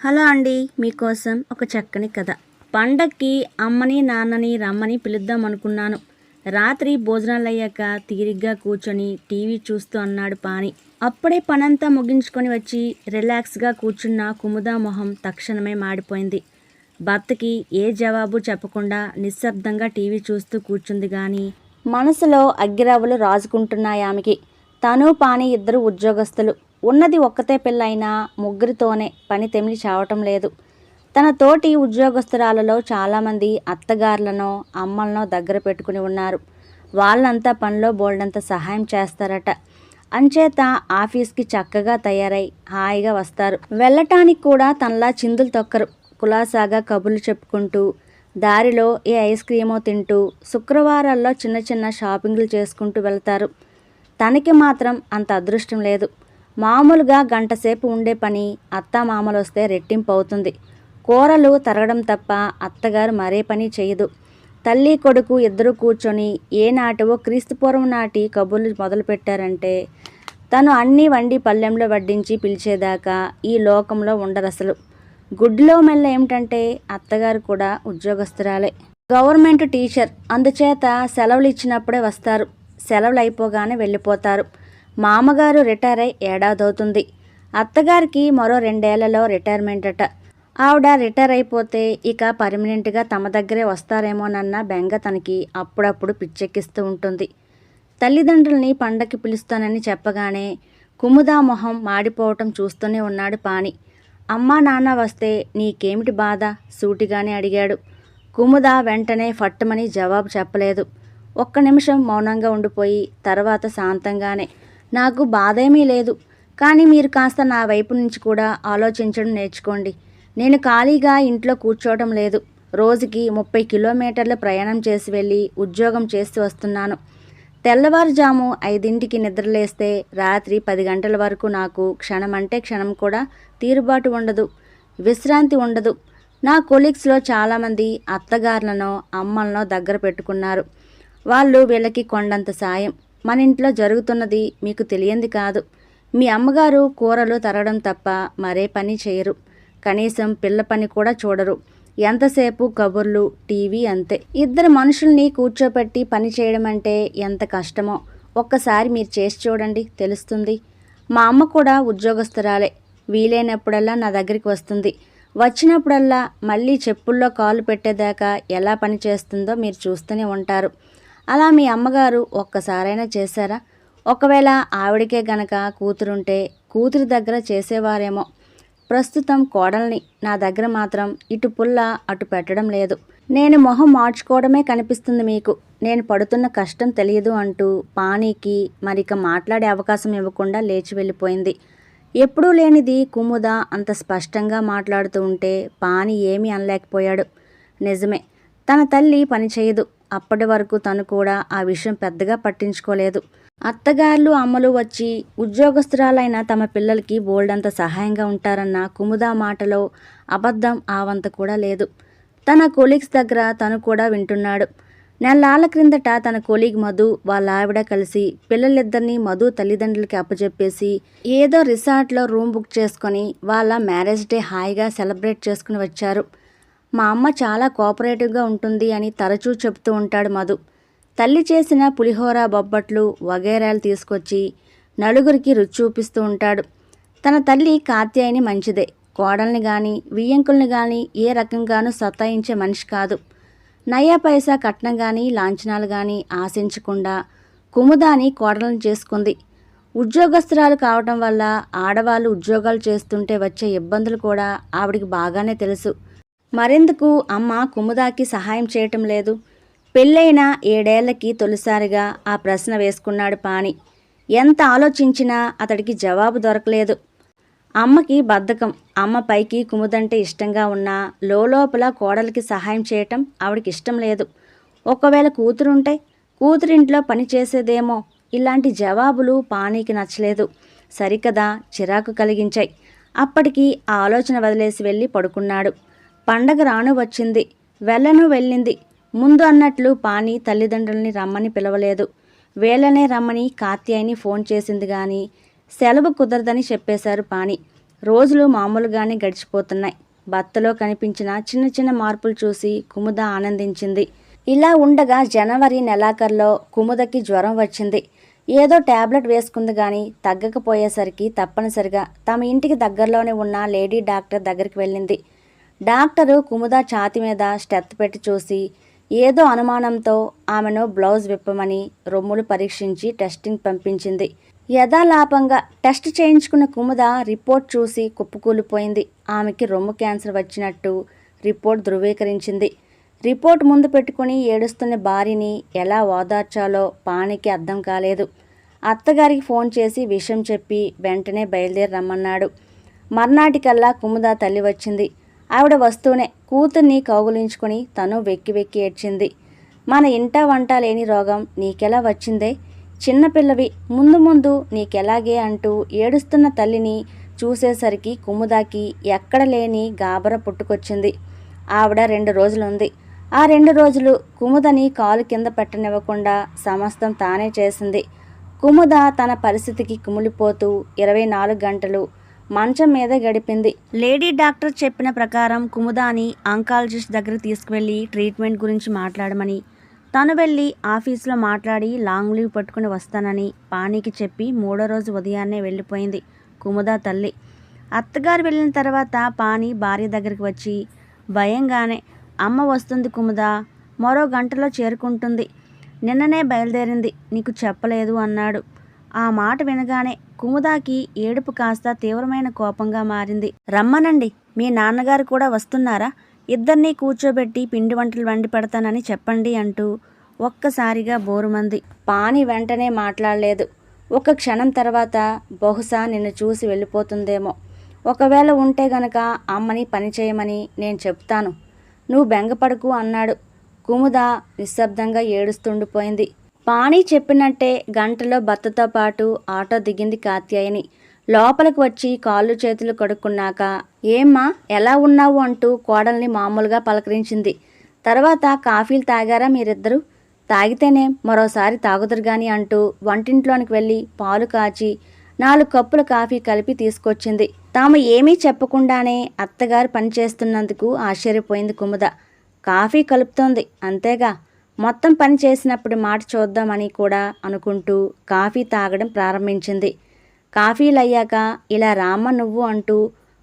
Hello అండి మీకోసం ఒక చక్కని కథ. పండక్కి అమ్మని నాన్నని రమ్మని పిలుద్దాం అనుకున్నాను. రాత్రి భోజనాలు అయ్యాక తీరిగ్గా కూర్చొని టీవీ చూస్తూ అన్నాడు పాని. అప్పుడే పనంతా ముగించుకొని వచ్చి రిలాక్స్గా కూర్చున్న కుముదా మొహం తక్షణమే మాడిపోయింది. భర్తకి ఏ జవాబు చెప్పకుండా నిశ్శబ్దంగా టీవీ చూస్తూ కూర్చుంది కానీ మనసులో అగ్గిరావులు రాజుకుంటున్నాయి ఆమెకి. తను పాని ఇద్దరు ఉద్యోగస్తులు. ఉన్నది ఒక్కతే పిల్లైనా ముగ్గురితోనే పని తెమిలి చావటం లేదు. తన తోటి ఉద్యోగస్తురాలలో చాలామంది అత్తగారులనో అమ్మలనో దగ్గర పెట్టుకుని ఉన్నారు. వాళ్ళంతా పనిలో బోల్డంత సహాయం చేస్తారట. అంచేత ఆఫీస్కి చక్కగా తయారై హాయిగా వస్తారు. వెళ్ళటానికి కూడా తనలా చిందులు తొక్కరు. కులాసాగా కబుర్లు చెప్పుకుంటూ దారిలో ఏ ఐస్ క్రీమో తింటూ శుక్రవారాల్లో చిన్న చిన్న షాపింగ్లు చేసుకుంటూ వెళ్తారు. తనకి మాత్రం అంత అదృష్టం లేదు. మామూలుగా గంట సేపు ఉండే పని అత్త మామలు వస్తే రెట్టింపు అవుతుంది కూరలు తరగడం తప్ప అత్తగారు మరే పని చేయదు. తల్లి కొడుకు ఇద్దరు కూర్చొని ఏనాటివో క్రీస్తుపూర్వం నాటి కబుర్లు మొదలుపెట్టారంటే తను అన్నీ వండి పళ్ళెంలో వడ్డించి పిలిచేదాకా ఈ లోకంలో ఉండరసలు. గుడ్లో మెల్ల ఏమిటంటే అత్తగారు కూడా ఉద్యోగస్తురాలే. గవర్నమెంట్ టీచర్ అందుచేత సెలవులు ఇచ్చినప్పుడే వస్తారు. సెలవులు అయిపోగానే వెళ్ళిపోతారు. మామగారు రిటైర్ అయి ఏడాదవుతుంది. అత్తగారికి మరో రెండేళ్ళలో రిటైర్మెంట్ అట ఆవిడ రిటైర్ అయిపోతే ఇక పర్మనెంట్గా తమ దగ్గరే వస్తారేమోనన్న బెంగ తనకి అప్పుడప్పుడు పిచ్చెక్కిస్తూ ఉంటుంది. తల్లిదండ్రుల్ని పండక్కి పిలుస్తానని చెప్పగానే కుముదా మొహం మాడిపోవటం చూస్తూనే ఉన్నాడు పాని అమ్మా నాన్న వస్తే నీకేమిటి బాధ? సూటిగానే అడిగాడు. కుముద వెంటనే ఫట్టుమని జవాబు చెప్పలేదు. ఒక్క నిమిషం మౌనంగా ఉండిపోయి తర్వాత శాంతంగానే నాకు బాధేమీ లేదు. కానీ మీరు కాస్త నా వైపు నుంచి కూడా ఆలోచించడం నేర్చుకోండి. నేను ఖాళీగా ఇంట్లో కూర్చోవడం లేదు. రోజుకి ముప్పై కిలోమీటర్ల ప్రయాణం చేసి వెళ్ళి ఉద్యోగం చేసి వస్తున్నాను. తెల్లవారుజాము ఐదింటికి నిద్రలేస్తే రాత్రి పది గంటల వరకు నాకు క్షణం అంటే క్షణం కూడా తీరుబాటు ఉండదు. విశ్రాంతి ఉండదు. నా కొలీగ్స్లో చాలామంది అత్తగారులను అమ్మలను దగ్గర పెట్టుకున్నారు. వాళ్ళు వీళ్ళకి కొండంత సాయం. మన ఇంట్లో జరుగుతున్నది మీకు తెలియంది కాదు. మీ అమ్మగారు కూరలు తరగడం తప్ప మరే పని చేయరు. కనీసం పిల్ల పని కూడా చూడరు. ఎంతసేపు కబుర్లు టీవీ అంతే. ఇద్దరు మనుషుల్ని కూర్చోపెట్టి పని చేయడం అంటే ఎంత కష్టమో. ఒక్కసారి మీరు చేసి చూడండి తెలుస్తుంది. మా అమ్మ కూడా ఉద్యోగస్తురాలే. వీలైనప్పుడల్లా నా దగ్గరికి వస్తుంది. వచ్చినప్పుడల్లా మళ్ళీ చెప్పుల్లో కాలు పెట్టేదాకా ఎలా పని చేస్తుందో మీరు చూస్తూనే ఉంటారు. అలా మీ అమ్మగారు ఒక్కసారైనా చేశారా? ఒకవేళ ఆవిడకే గనక కూతురుంటే కూతురి దగ్గర చేసేవారేమో. ప్రస్తుతం కోడల్ని నా దగ్గర మాత్రం ఇటు పుల్ల అటు పెట్టడం లేదు. నేను మొహం మార్చుకోవడమే కనిపిస్తుంది మీకు. నేను పడుతున్న కష్టం తెలియదు అంటూ పానీకి మరిక మాట్లాడే అవకాశం ఇవ్వకుండా లేచి వెళ్ళిపోయింది. ఎప్పుడూ లేనిది కుముద అంత స్పష్టంగా మాట్లాడుతూ ఉంటే పాని ఏమీ అనలేకపోయాడు. నిజమే తన తల్లి పని చేయదు. అప్పటి వరకు తను కూడా ఆ విషయం పెద్దగా పట్టించుకోలేదు. అత్తగారులు అమ్మలు వచ్చి ఉద్యోగస్తురాలైన తమ పిల్లలకి బోల్డంత సహాయంగా ఉంటారన్న కుముదా మాటలో అబద్ధం ఆవంత కూడా లేదు. తన కొలీగ్స్ దగ్గర తను కూడా వింటున్నాడు. నెలాల క్రిందట తన కొలీగ్ మధు వాళ్ళ ఆవిడ కలిసి పిల్లలిద్దరినీ మధు తల్లిదండ్రులకి అప్పచెప్పేసి ఏదో రిసార్ట్లో రూమ్ బుక్ చేసుకొని వాళ్ళ మ్యారేజ్ డే హాయిగా సెలబ్రేట్ చేసుకుని వచ్చారు. మా అమ్మ చాలా కోఆపరేటివ్గా ఉంటుంది అని తరచూ చెప్తూ ఉంటాడు మధు. తల్లి చేసిన పులిహోర బొబ్బట్లు వగేరాలు తీసుకొచ్చి నలుగురికి రుచి చూపిస్తూ ఉంటాడు. తన తల్లి కాత్యాయిని మంచిదే. కోడల్ని కానీ వియ్యంకుల్ని కానీ ఏ రకంగానూ సతాయించే మనిషి కాదు. నయా పైసా కట్నం కానీ లాంఛనాలు కానీ ఆశించకుండా కుముదాని కోడలను చేసుకుంది. ఉద్యోగస్తురాలు కావటం వల్ల ఆడవాళ్ళు ఉద్యోగాలు చేస్తుంటే వచ్చే ఇబ్బందులు కూడా ఆవిడికి బాగానే తెలుసు. మరెందుకు అమ్మ కుముదాకి సహాయం చేయటం లేదు? పెళ్ళైన ఏడేళ్ళకి తొలిసారిగా ఆ ప్రశ్న వేసుకున్నాడు పాణి. ఎంత ఆలోచించినా అతడికి జవాబు దొరకలేదు. అమ్మకి బద్ధకం. అమ్మ పైకి కుముదంటే ఇష్టంగా ఉన్నా లోపల కోడలికి సహాయం చేయటం ఆవిడకి ఇష్టం లేదు. ఒకవేళ కూతురుంటే కూతురింట్లో పని చేసేదేమో? ఇలాంటి జవాబులు పానీకి నచ్చలేదు. సరికదా చిరాకు కలిగించాయి. అప్పటికి ఆ ఆలోచన వదిలేసి వెళ్ళి పడుకున్నాడు. పండగ రాను వచ్చింది. వెళ్ళను వెళ్ళింది. ముందు అన్నట్లు పాని తల్లిదండ్రుల్ని రమ్మని పిలవలేదు. వేళనే రమ్మని కార్త్యాయిని ఫోన్ చేసింది కానీ సెలవు కుదరదని చెప్పేశారు పాని రోజులు మామూలుగానే గడిచిపోతున్నాయి. భర్తలో కనిపించిన చిన్న చిన్న మార్పులు చూసి కుముద ఆనందించింది. ఇలా ఉండగా జనవరి నెలాఖరులో కుముదకి జ్వరం వచ్చింది. ఏదో టాబ్లెట్ వేసుకుంది కానీ తగ్గకపోయేసరికి తప్పనిసరిగా తమ ఇంటికి దగ్గరలోనే ఉన్న లేడీ డాక్టర్ దగ్గరికి వెళ్ళింది. డాక్టరు కుముద ఛాతి మీద స్టెత్ పెట్టి చూసి ఏదో అనుమానంతో ఆమెను బ్లౌజ్ విప్పమని రొమ్ములు పరీక్షించి టెస్టింగ్ పంపించింది. యథాలాపంగా టెస్ట్ చేయించుకున్న కుముద రిపోర్ట్ చూసి కుప్పకూలిపోయింది. ఆమెకి రొమ్ము క్యాన్సర్ వచ్చినట్టు రిపోర్ట్ ధృవీకరించింది. రిపోర్ట్ ముందు పెట్టుకుని ఏడుస్తున్న భార్యని ఎలా ఓదార్చాలో పానికి అర్థం కాలేదు. అత్తగారికి ఫోన్ చేసి విషయం చెప్పి వెంటనే బయలుదేరి రమ్మన్నాడు. మర్నాటికల్లా కుముద తల్లి వచ్చింది. ఆవిడ వస్తూనే కూతుర్ని కౌగులించుకుని తను వెక్కి వెక్కి ఏడ్చింది. మన ఇంట వంట లేని రోగం నీకెలా వచ్చిందే? చిన్నపిల్లవి ముందు ముందు నీకెలాగే అంటూ ఏడుస్తున్న తల్లిని చూసేసరికి కుముదాకి ఎక్కడ లేని గాబర పుట్టుకొచ్చింది. ఆవిడ రెండు రోజులుంది. ఆ రెండు రోజులు కుముదని కాలు కింద పెట్టనివ్వకుండా సమస్తం తానే చేసింది. కుముద తన పరిస్థితికి కుమిలిపోతూ ఇరవై నాలుగు గంటలు మంచం మీద గడిపింది. లేడీ డాక్టర్ చెప్పిన ప్రకారం కుముదాని ఆంకాలజిస్ట్ దగ్గర తీసుకువెళ్ళి ట్రీట్మెంట్ గురించి మాట్లాడమని తను వెళ్ళి ఆఫీస్లో మాట్లాడి లాంగ్ లీవ్ పట్టుకుని వస్తానని పానీకి చెప్పి మూడో రోజు ఉదయాన్నే వెళ్ళిపోయింది కుముదా తల్లి. అత్తగారు వెళ్ళిన తర్వాత పాని భార్య దగ్గరికి వచ్చి భయంగానే అమ్మ వస్తుంది కుముదా మరో గంటలో చేరుకుంటుంది. నిన్ననే బయలుదేరింది నీకు చెప్పలేదు అన్నాడు. ఆ మాట వినగానే కుముదాకి ఏడుపు కాస్త తీవ్రమైన కోపంగా మారింది. రమ్మనండి మీ నాన్నగారు కూడా వస్తున్నారా? ఇద్దరినీ కూర్చోబెట్టి పిండి వంటలు వండి పెడతానని చెప్పండి అంటూ ఒక్కసారిగా బోరుమంది. పాని వెంటనే మాట్లాడలేదు. ఒక క్షణం తర్వాత బహుశా నిన్ను చూసి వెళ్ళిపోతుందేమో. ఒకవేళ ఉంటే గనక అమ్మని పని చేయమని నేను చెప్తాను. నువ్వు బెంగపడకు అన్నాడు. కుముద నిశ్శబ్దంగా ఏడుస్తుండిపోయింది. పాణి చెప్పినట్టే గంటలో భర్తతో పాటు ఆటో దిగింది కాత్యాయని. లోపలికి వచ్చి కాళ్ళు చేతులు కడుక్కున్నాక ఏమ్మా ఎలా ఉన్నావు? అంటూ కోడల్ని మామూలుగా పలకరించింది. తర్వాత కాఫీలు తాగారా మీరిద్దరూ? తాగితేనే మరోసారి తాగుదురు గాని అంటూ వంటింట్లోనికి వెళ్ళి పాలు కాచి నాలుగు కప్పుల కాఫీ కలిపి తీసుకొచ్చింది. తాము ఏమీ చెప్పకుండానే అత్తగారు పనిచేస్తున్నందుకు ఆశ్చర్యపోయింది కుముద. కాఫీ కలుపుతోంది అంతేగా? మొత్తం పని చేసినప్పుడు మాట చూద్దామని కూడా అనుకుంటూ కాఫీ తాగడం ప్రారంభించింది. కాఫీలు అయ్యాక ఇలా రామ్మ నువ్వు అంటూ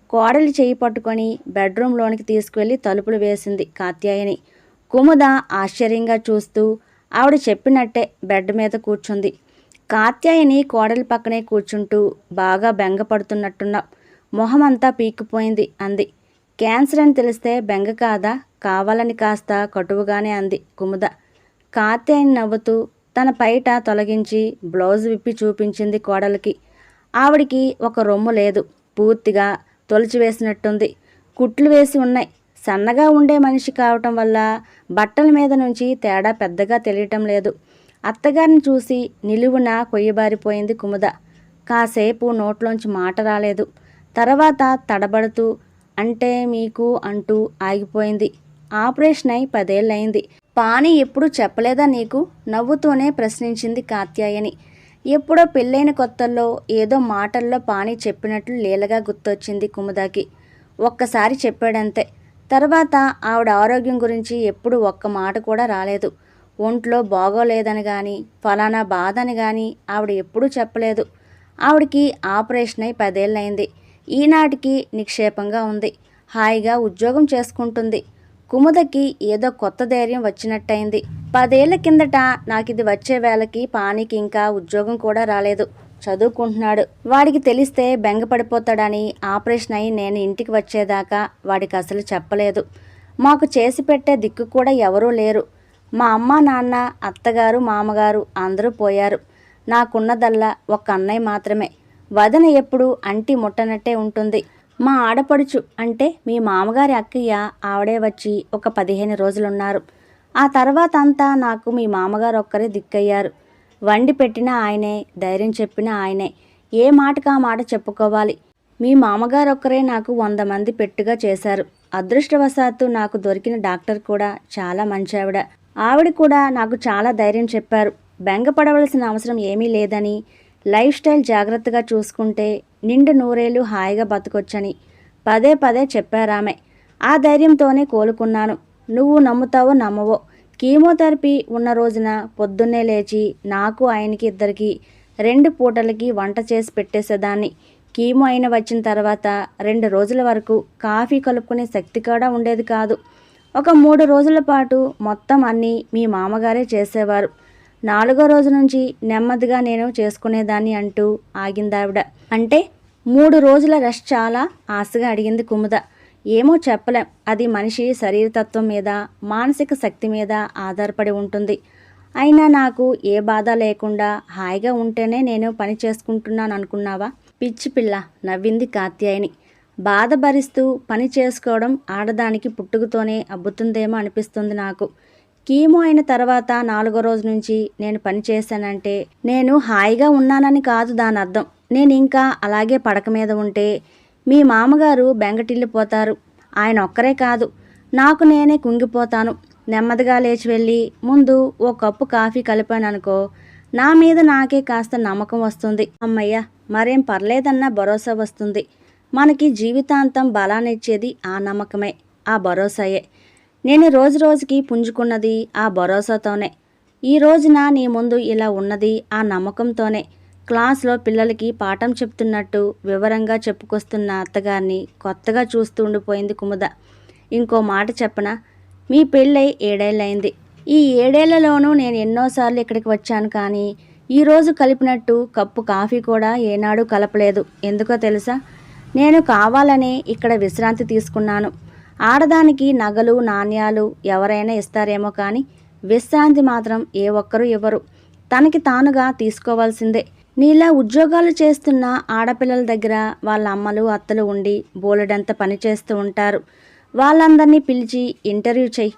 కోడలి చేయి పట్టుకొని బెడ్రూమ్లోనికి తీసుకువెళ్ళి తలుపులు వేసింది కాత్యాయని. కుముద ఆశ్చర్యంగా చూస్తూ ఆవిడ చెప్పినట్టే బెడ్ మీద కూర్చుంది. కాత్యాయని కోడలి పక్కనే కూర్చుంటూ బాగా బెంగపడుతున్నట్టున్నావు మొహమంతా పీక్కుపోయింది అంది. క్యాన్సర్ అని తెలిస్తే బెంగ కాదా? కావాలని కాస్త కటువుగానే అంది కుముద. కాత్యాయని నవ్వుతూ తన పైట తొలగించి బ్లౌజ్ విప్పి చూపించింది కోడలికి. ఆవిడికి ఒక రొమ్ము లేదు. పూర్తిగా తొలిచివేసినట్టుంది కుట్లు వేసి ఉన్నాయి. సన్నగా ఉండే మనిషి కావటం వల్ల బట్టల మీద నుంచి తేడా పెద్దగా తెలియటం లేదు. అత్తగారిని చూసి నిలువున కొయ్యబారిపోయింది కుముద. కాసేపు నోట్లోంచి మాట రాలేదు. తర్వాత తడబడుతూ అంటే మీకు అంటూ ఆగిపోయింది. ఆపరేషన్ అయి పదేళ్ళయింది. పాని ఎప్పుడు చెప్పలేదా నీకు? నవ్వుతూనే ప్రశ్నించింది కాత్యాయని. ఎప్పుడో పెళ్ళైన కొత్తల్లో ఏదో మాటల్లో పాని చెప్పినట్లు లీలగా గుర్తొచ్చింది కుముదాకి. ఒక్కసారి చెప్పాడంతే. తర్వాత ఆవిడ ఆరోగ్యం గురించి ఎప్పుడు ఒక్క మాట కూడా రాలేదు. ఒంట్లో బాగోలేదని కానీ ఫలానా బాధ అని కానీ ఆవిడ ఎప్పుడూ చెప్పలేదు. ఆవిడకి ఆపరేషన్ అయి పదేళ్ళైంది ఈనాటికి నిక్షేపంగా ఉంది. హాయిగా ఉద్యోగం చేసుకుంటుంది. కుముదకి ఏదో కొత్త ధైర్యం వచ్చినట్టయింది. పదేళ్ళ కిందట నాకు ఇది వచ్చే వేళకి పానికి ఇంకా ఉద్యోగం కూడా రాలేదు. చదువుకుంటున్నాడు. వాడికి తెలిస్తే బెంగపడిపోతాడని ఆపరేషన్ అయి నేను ఇంటికి వచ్చేదాకా వాడికి అసలు చెప్పలేదు. మాకు చేసి పెట్టే దిక్కు కూడా ఎవరూ లేరు. మా అమ్మ నాన్న అత్తగారు మామగారు అందరూ పోయారు. నాకున్నదల్లా ఒక అన్నయ్య మాత్రమే. వదన ఎప్పుడు అంటి ముట్టనట్టే ఉంటుంది. మా ఆడపడుచు అంటే మీ మామగారి అక్కయ్య ఆవిడే వచ్చి ఒక పదిహేను రోజులున్నారు. ఆ తర్వాత అంతా నాకు మీ మామగారు ఒక్కరే దిక్కయ్యారు. వండి పెట్టిన ఆయనే ధైర్యం చెప్పిన ఆయనే. ఏ మాటకా మాట చెప్పుకోవాలి? మీ మామగారు ఒక్కరే నాకు వంద మంది పెట్టుగా చేశారు. అదృష్టవశాత్తు నాకు దొరికిన డాక్టర్ కూడా చాలా మంచి ఆవిడ ఆవిడ కూడా నాకు చాలా ధైర్యం చెప్పారు. బెంగపడవలసిన అవసరం ఏమీ లేదని లైఫ్ స్టైల్ జాగ్రత్తగా చూసుకుంటే నిండు నూరేళ్ళు హాయిగా బతకొచ్చని పదే పదే చెప్పారామె. ఆ ధైర్యంతోనే కోలుకున్నాను. నువ్వు నమ్ముతావో నమ్మవో కీమోథెరపీ ఉన్న రోజున పొద్దున్నే లేచి నాకు ఆయనకి ఇద్దరికి రెండు పూటలకి వంట చేసి పెట్టేసేదాన్ని. కీమో అయిన వచ్చిన తర్వాత రెండు రోజుల వరకు కాఫీ కలుపుకునే శక్తి కూడా ఉండేది కాదు. ఒక మూడు రోజుల పాటు మొత్తం అన్నీ మీ మామగారే చేసేవారు. నాలుగో రోజు నుంచి నెమ్మదిగా నేను చేసుకునేదాన్ని అంటూ ఆగిందావిడ. అంటే మూడు రోజుల రెస్ట్ చాలా ఆశగా అడిగింది కుముద. ఏమో చెప్పలేం. అది మనిషి శరీరతత్వం మీద మానసిక శక్తి మీద ఆధారపడి ఉంటుంది. అయినా నాకు ఏ బాధ లేకుండా హాయిగా ఉంటేనే నేను పని చేసుకుంటున్నాను అనుకున్నావా? పిచ్చి పిల్ల నవ్వింది కాత్యాయని. బాధ భరిస్తూ పని చేసుకోవడం ఆడదానికి పుట్టుకతోనే అబ్బుతుందేమో అనిపిస్తుంది నాకు. కీమో అయిన తర్వాత నాలుగో రోజు నుంచి నేను పని చేశానంటే నేను హాయిగా ఉన్నానని కాదు దాని అర్థం. నేను ఇంకా అలాగే పడక మీద ఉంటే మీ మామగారు బెంగటిల్లిపోతారు. ఆయన ఒక్కరే కాదు. నాకు నేనే కుంగిపోతాను. నెమ్మదిగా లేచి వెళ్ళి ముందు ఓ కప్పు కాఫీ కలిపాననుకో నా మీద నాకే కాస్త నమ్మకం వస్తుంది. అమ్మయ్య మరేం పర్లేదన్న భరోసా వస్తుంది. మనకి జీవితాంతం బలాన్నిచ్చేది ఆ నమ్మకమే ఆ భరోసాయే. నేను రోజు రోజుకి పుంజుకున్నది ఆ భరోసాతోనే. ఈ రోజున నీ ముందు ఇలా ఉన్నది ఆ నమ్మకంతోనే. క్లాస్లో పిల్లలకి పాఠం చెప్తున్నట్టు వివరంగా చెప్పుకొస్తున్న అత్తగారిని కొత్తగా చూస్తూ ఉండిపోయింది కుముద. ఇంకో మాట చెప్పనా? మీ పెళ్ళై ఏడేళ్ళైంది ఈ ఏడేళ్ళలోనూ నేను ఎన్నోసార్లు ఇక్కడికి వచ్చాను కానీ ఈరోజు కలిపినట్టు కప్పు కాఫీ కూడా ఏనాడు కలపలేదు. ఎందుకో తెలుసా? నేను కావాలనే ఇక్కడ విశ్రాంతి తీసుకున్నాను. ఆడదానికి నగలు నాణ్యాలు ఎవరైనా ఇస్తారేమో కానీ విశ్రాంతి మాత్రం ఏ ఒక్కరూ ఇవ్వరు. తనకి తానుగా తీసుకోవాల్సిందే. నీలా ఉద్యోగాలు చేస్తున్న ఆడపిల్లల దగ్గర వాళ్ళ అమ్మలు అత్తలు ఉండి బోలెడంత పని చేస్తూ ఉంటారు. వాళ్ళందరినీ పిలిచి ఇంటర్వ్యూ చేయి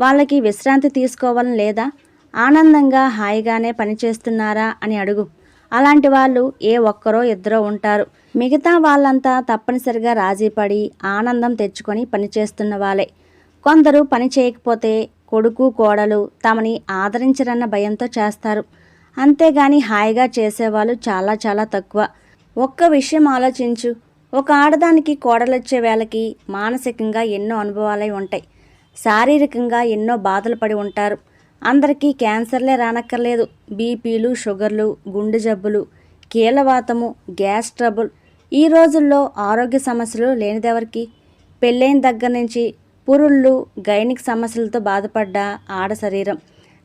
వాళ్ళకి విశ్రాంతి తీసుకోవాలని లేదా ఆనందంగా హాయిగానే పని చేస్తున్నారా అని అడుగు. అలాంటి వాళ్ళు ఏ ఒక్కరో ఇద్దరో ఉంటారు. మిగతా వాళ్ళంతా తప్పనిసరిగా రాజీపడి ఆనందం తెచ్చుకొని పనిచేస్తున్న వాళ్ళే. కొందరు పని చేయకపోతే కొడుకు కోడలు తమని ఆదరించరన్న భయంతో చేస్తారు. అంతేగాని హాయిగా చేసేవాళ్ళు చాలా చాలా తక్కువ. ఒక్క విషయం ఆలోచించు. ఒక ఆడదానికి కోడలొచ్చే వేళకి మానసికంగా ఎన్నో అనుభవాలై ఉంటాయి. శారీరకంగా ఎన్నో బాధలు పడి ఉంటారు. అందరికీ క్యాన్సర్లే రానక్కర్లేదు. బీపీలు షుగర్లు గుండె జబ్బులు కీళ్ళవాతము గ్యాస్ ట్రబుల్. ఈ రోజుల్లో ఆరోగ్య సమస్యలు లేనిదెవరికి? పెళ్ళైన దగ్గర నుంచి పురుళ్ళు గైనిక్ సమస్యలతో బాధపడ్డ ఆడ శరీరం.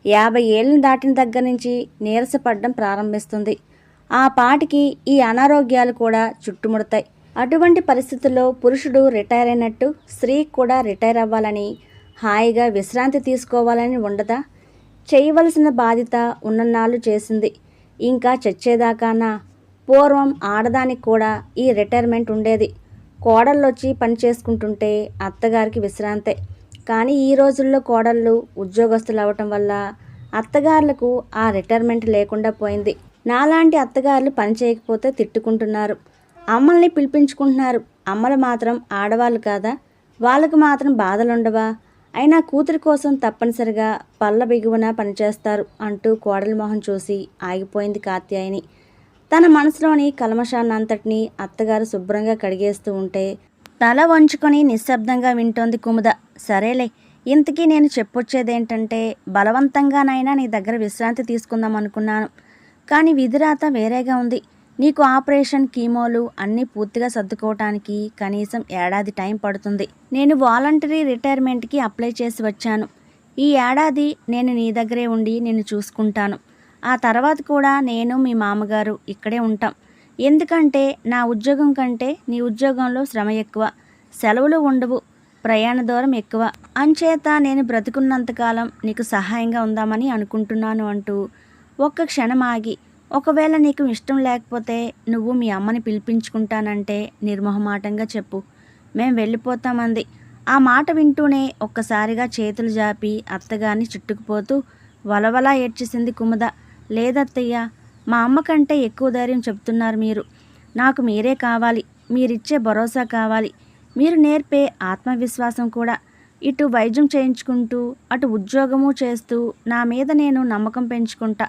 యాభై ఏళ్ళని దాటిన దగ్గర నుంచి నీరసపడడం ప్రారంభిస్తుంది. ఆ పాటికి ఈ అనారోగ్యాలు కూడా చుట్టుముడతాయి. అటువంటి పరిస్థితుల్లో పురుషుడు రిటైర్ అయినట్టు స్త్రీ కూడా రిటైర్ అవ్వాలని హాయిగా విశ్రాంతి తీసుకోవాలని ఉండదా? చేయవలసిన బాధ్యత ఉన్ననాళ్ళు చేసింది. ఇంకా చచ్చేదాకానా? పూర్వం ఆడదానికి కూడా ఈ రిటైర్మెంట్ ఉండేది. కోడళ్ళొచ్చి పని చేసుకుంటుంటే అత్తగారికి విశ్రాంతే. కానీ ఈ రోజుల్లో కోడళ్ళు ఉద్యోగస్తులు అవ్వటం వల్ల అత్తగారులకు ఆ రిటైర్మెంట్ లేకుండా పోయింది. నాలాంటి అత్తగారులు పని చేయకపోతే తిట్టుకుంటున్నారు. అమ్మల్ని పిలిపించుకుంటున్నారు. అమ్మలు మాత్రం ఆడవాళ్ళు కాదా? వాళ్ళకు మాత్రం బాధలుండవా? అయినా కూతురి కోసం తప్పనిసరిగా పళ్ళ బిగువన పనిచేస్తారు అంటూ కోడలి మొహం చూసి ఆగిపోయింది కాత్యాయని. తన మనసులోని కల్మషాన్నంతటినీ అత్తగారు శుభ్రంగా కడిగేస్తూ ఉంటే తల వంచుకొని నిశ్శబ్దంగా వింటోంది కుముద. సరేలే ఇంతకీ నేను చెప్పొచ్చేదేంటంటే బలవంతంగానైనా నీ దగ్గర విశ్రాంతి తీసుకుందాం అనుకున్నాను. కానీ విధిరాత వేరేగా ఉంది. నీకు ఆపరేషన్ కీమోలు అన్నీ పూర్తిగా సర్దుకోవటానికి కనీసం ఏడాది టైం పడుతుంది. నేను వాలంటరీ రిటైర్మెంట్కి అప్లై చేసి వచ్చాను. ఈ ఏడాది నేను నీ దగ్గరే ఉండి నిన్ను చూసుకుంటాను. ఆ తర్వాత కూడా నేను మీ మామగారు ఇక్కడే ఉంటాం. ఎందుకంటే నా ఉద్యోగం కంటే నీ ఉద్యోగంలో శ్రమ ఎక్కువ. సెలవులు ఉండవు ప్రయాణ దూరం ఎక్కువ. అంచేత నేను బ్రతుకున్నంతకాలం నీకు సహాయంగా ఉందామని అనుకుంటున్నాను అంటూ ఒక్క క్షణం ఆగి ఒకవేళ నీకు ఇష్టం లేకపోతే నువ్వు మీ అమ్మని పిలిపించుకుంటానంటే నిర్మోహమాటంగా చెప్పు. మేం వెళ్ళిపోతామంది. ఆ మాట వింటూనే ఒక్కసారిగా చేతులు జాపి అత్తగారిని చుట్టుకుపోతూ వలవలా ఏడ్చేసింది కుముద. లేదత్తయ్య మా అమ్మ కంటే ఎక్కువ ధైర్యం చెప్తున్నారు మీరు. నాకు మీరే కావాలి. మీరిచ్చే భరోసా కావాలి. మీరు నేర్పే ఆత్మవిశ్వాసం కూడా. ఇటు వైద్యం చేయించుకుంటూ అటు ఉద్యోగము చేస్తూ నా మీద నేను నమ్మకం పెంచుకుంటా.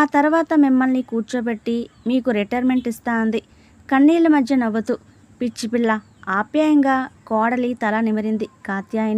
ఆ తర్వాత మిమ్మల్ని కూర్చోబెట్టి మీకు రిటైర్మెంట్ ఇస్తా అంది. కన్నీళ్ళ మధ్య నవ్వుతూ పిచ్చి పిల్ల ఆప్యాయంగా కోడలి తల నిమిరింది కాత్యాయని.